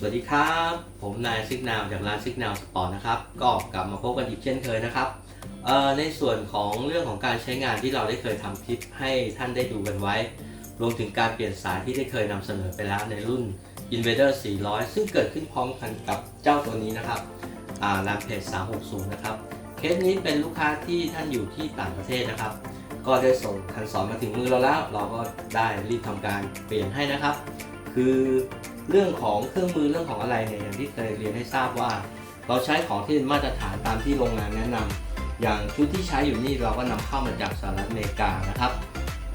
สวัสดีครับ ผมนายซิกนาวจากร้านซิกนาวสปอร์ตนะครับ ก็กลับมาพบกันอีกเช่นเคยนะครับในส่วนของเรื่องของการใช้งานที่เราได้เคยทำคลิปให้ท่านได้ดูกันไว้ รวมถึงการเปลี่ยนสายที่ได้เคยนำเสนอไปแล้วในรุ่น Invader 400 ซึ่งเกิดขึ้นพร้อมกันกับเจ้าตัวนี้นะครับอ่า Rampage 360 นะครับ เคสนี้เป็นลูกค้าที่ท่านอยู่ที่ต่างประเทศนะครับ ก็ได้ส่งคันสอนมาถึงมือเราแล้ว เราก็ได้รีบทำการเปลี่ยนให้นะครับ คือ เรื่องของเครื่องมือเรื่องของอะไรเนี่ยอย่างที่เคยเรียนให้ทราบว่า เราใช้ของที่เป็นมาตรฐานตามที่โรงงานแนะนำอย่างชุดที่ใช้อยู่นี่เราก็นำเข้ามาจากสหรัฐอเมริกานะครับ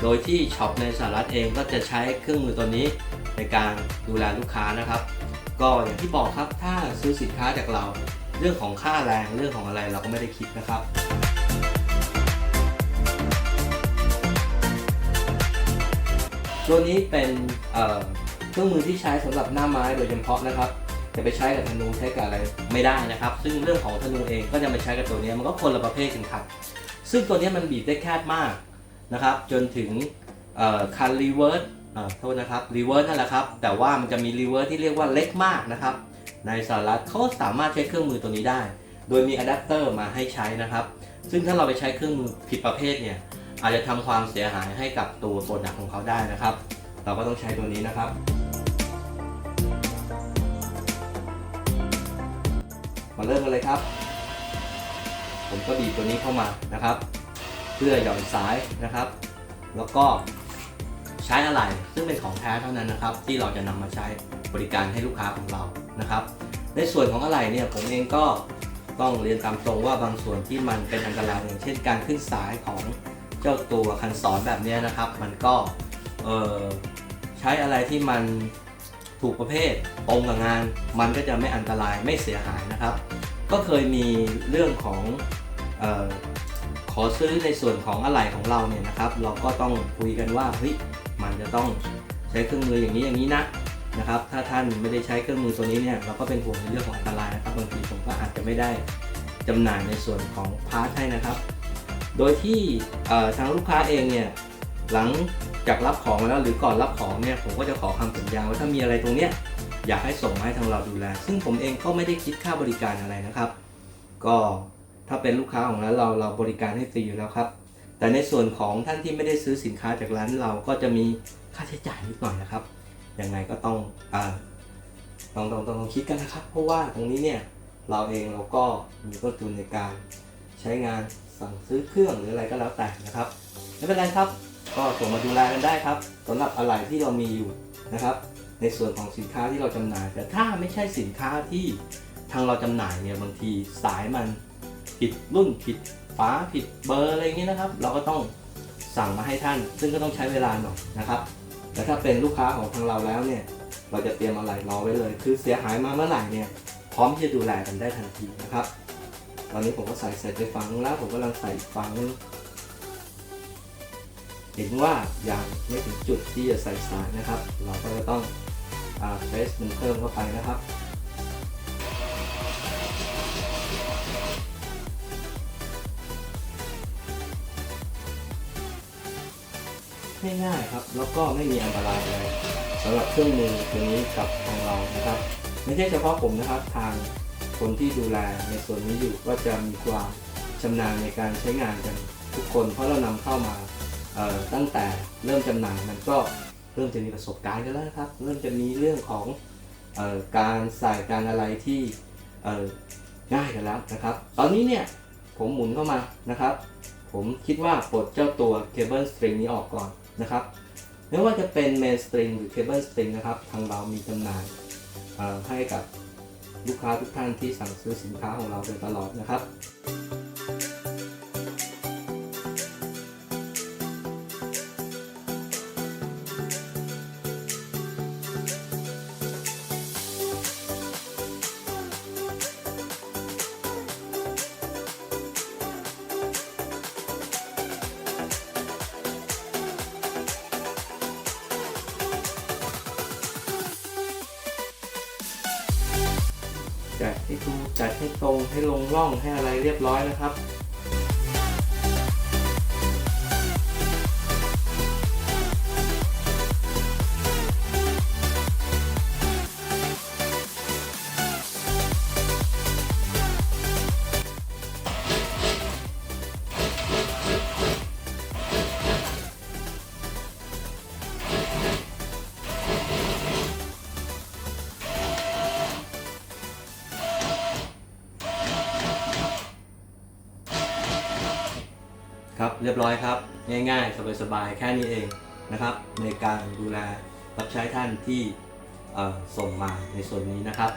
โดยที่ช็อปในสหรัฐเองก็จะใช้เครื่องมือตัวนี้ในการดูแลลูกค้านะครับ ก็อย่างที่บอกครับถ้าซื้อสินค้าจากเราเรื่องของค่าแรงเรื่องของอะไรเราก็ไม่ได้คิดนะครับตัวนี้เป็น เครื่องมือที่ใช้สำหรับหน้าไม้โดยเฉพาะนะครับจะไปใช้กับธนูใช้กับอะไรไม่ได้นะครับ ซึ่งเรื่องของธนูเองก็จะมาใช้กับตัวนี้มันก็คนละประเภทกันครับซึ่งตัวนี้มันบีบได้แคบมากนะครับ จนถึงคันรีเวิร์สโทษนะครับรีเวิร์สนั่นแหละครับ แต่ว่ามันจะมีรีเวิร์สที่เรียกว่าเล็กมากนะครับ ในสหรัฐเขาสามารถใช้เครื่องมือตัวนี้ได้ โดยมีอะแดปเตอร์มาให้ใช้นะครับ ซึ่งถ้าเราไปใช้เครื่องมือผิดประเภทเนี่ยอาจจะทำความเสียหายให้กับตัวโปรดักของเขาได้นะครับ เราก็ต้องใช้ตัวนี้นะครับ มาเริ่มกันเลยครับ ผมก็บีบตัวนี้เข้ามานะครับ เพื่อหย่อนสายนะครับ แล้วก็ใช้อะไรซึ่งเป็นของแท้เท่านั้นนะครับ ที่เราจะนำมาใช้บริการให้ลูกค้าของเรานะครับ ในส่วนของอะไรเนี่ยผมเองก็ต้องเรียนตามตรงว่าบางส่วนที่มันเป็นอันตรายอย่างเช่นการขึ้นสายของเจ้าตัวคันสอนแบบนี้นะครับ มันก็ใช้อะไรที่มัน ถูกประเภทตรงกับงาน มันก็จะไม่อันตรายไม่เสียหายนะครับ ก็เคยมีเรื่องของออขอซื้อในส่วนของอะไหล่ของเราเนี่ยนะครับ เราก็ต้องคุยกันว่าเฮ้ยมันจะต้องใช้เครื่องมืออย่างนี้อย่างนี้นะนะครับ ถ้าท่านไม่ได้ใช้เครื่องมือตัวนี้เนี่ยเราก็เป็นห่วงในเรื่องของอันตรายนะครับบางทีผมก็อาจจะไม่ได้จำหน่ายในส่วนของพาร์ทให้นะครับ โดยที่ทางลูกค้าเองเนี่ยหลัง จากรับของแล้วหรือก่อนรับของเนี่ยผมก็จะขอคำสัญญาว่าถ้ามีอะไรตรงเนี้ยอยากให้ส่งมาให้ทางเราดูแล ซึ่งผมเองก็ไม่ได้คิดค่าบริการอะไรนะครับ ก็ถ้าเป็นลูกค้าของร้านเราเราบริการให้ฟรีอยู่แล้วครับ แต่ในส่วนของท่านที่ไม่ได้ซื้อสินค้าจากร้านเราก็จะมีค่าใช้จ่ายนิดหน่อยนะครับยังไงก็ต้องอาต้องต้องต้องต้องคิดกันนะครับ เพราะว่าตรงนี้เนี่ยเราเองเราก็มีต้นทุนในการใช้งานสั่งซื้อเครื่องหรืออะไรก็แล้วแต่นะครับไม่เป็นไรครับ ก็ส่งมาดูแลกันได้ครับสำหรับอะไรที่เรามีอยู่นะครับ ในส่วนของสินค้าที่เราจำหน่าย แต่ถ้าไม่ใช่สินค้าที่ทางเราจำหน่ายเนี่ยบางทีสายมันผิดรุ่นผิดฝาผิดเบอร์อะไรอย่างเงี้ยนะครับ เราก็ต้องสั่งมาให้ท่าน ซึ่งก็ต้องใช้เวลาหน่อยนะครับแต่ถ้าเป็นลูกค้าของทางเราแล้วเนี่ยเราจะเตรียมอะไรรอไว้เลย คือเสียหายมาเมื่อไหร่เนี่ยพร้อมที่จะดูแลกันได้ทันทีนะครับ ตอนนี้ผมก็ใส่เสร็จไปฝั่งนึงแล้วผมกำลังใส่อีกฝั่งนึง เห็นว่ายังไม่ถึงจุดที่จะใส่สายนะครับ เราก็จะต้องเฟสมันเพิ่มเข้าไปนะครับง่ายๆครับ แล้วก็ไม่มีอันตรายเลยสำหรับเครื่องมือตัวนี้กับทางเรานะครับ ไม่ใช่เฉพาะผมนะครับ ทางคนที่ดูแลในส่วนนี้อยู่ก็จะมีความชำนาญในการใช้งานกันทุกคน เพราะเรานำเข้ามา ตั้งแต่เริ่มจำหน่ายมันก็เริ่มจะมีประสบการณ์กันแล้วครับ เริ่มจะมีเรื่องของออการใส่การอะไรที่ง่ายกันแล้วนะครับ ตอนนี้เนี่ยผมหมุนเข้ามานะครับ ผมคิดว่าปลดเจ้าตัวเคเบิลสตริงนี้ออกก่อนนะครับไม่ว่าจะเป็นเมนสตริงหรือเคเบิลสตริงนะครับ ทางเรามีจำหน่ายให้กับลูกค้าทุกท่านที่สั่งซื้อสินค้าของเราโดยตลอดนะครับ จัดให้ดูจัดให้ตรงให้ลงร่องให้อะไรเรียบร้อยนะครับ เรียบร้อยครับ ง่ายๆ สบายๆ แค่นี้เองนะครับ ในการดูแลรับใช้ท่านที่ส่งมาในส่วนนี้นะครับ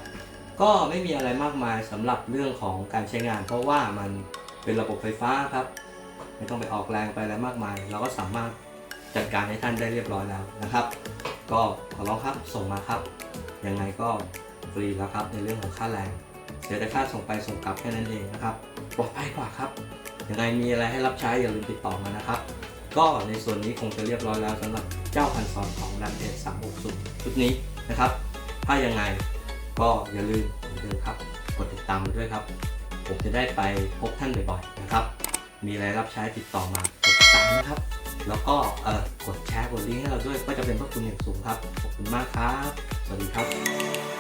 ก็ไม่มีอะไรมากมายสำหรับเรื่องของการใช้งาน เพราะว่ามันเป็นระบบไฟฟ้าครับไม่ต้องไปออกแรงไปอะไรมากมาย เราก็สามารถจัดการให้ท่านได้เรียบร้อยแล้วนะครับ ก็ขอร้องครับส่งมาครับยังไงก็ฟรีแล้วครับในเรื่องของค่าแรงเสียแต่ค่าส่งไปส่งกลับแค่นั้นเองนะครับปลอดภัยกว่าครับ ยังไงมีอะไรให้รับใช้อย่าลืมติดต่อมานะครับ ก็ในส่วนนี้คงจะเรียบร้อยแล้วสำหรับเจ้าพันซอนของดันเอสสามหกศูนย์ชุดนี้นะครับ ถ้ายังไงก็อย่าลืมเหมือนเดิมครับกดติดตามด้วยครับ ผมจะได้ไปพบท่านบ่อยๆนะครับ มีอะไรรับใช้ติดต่อมากดติดตามนะครับ แล้วก็เออกดแชร์กดลิงก์ให้เราด้วยก็จะเป็นพระคุณอย่างสูงครับขอบคุณมากครับ สวัสดีครับ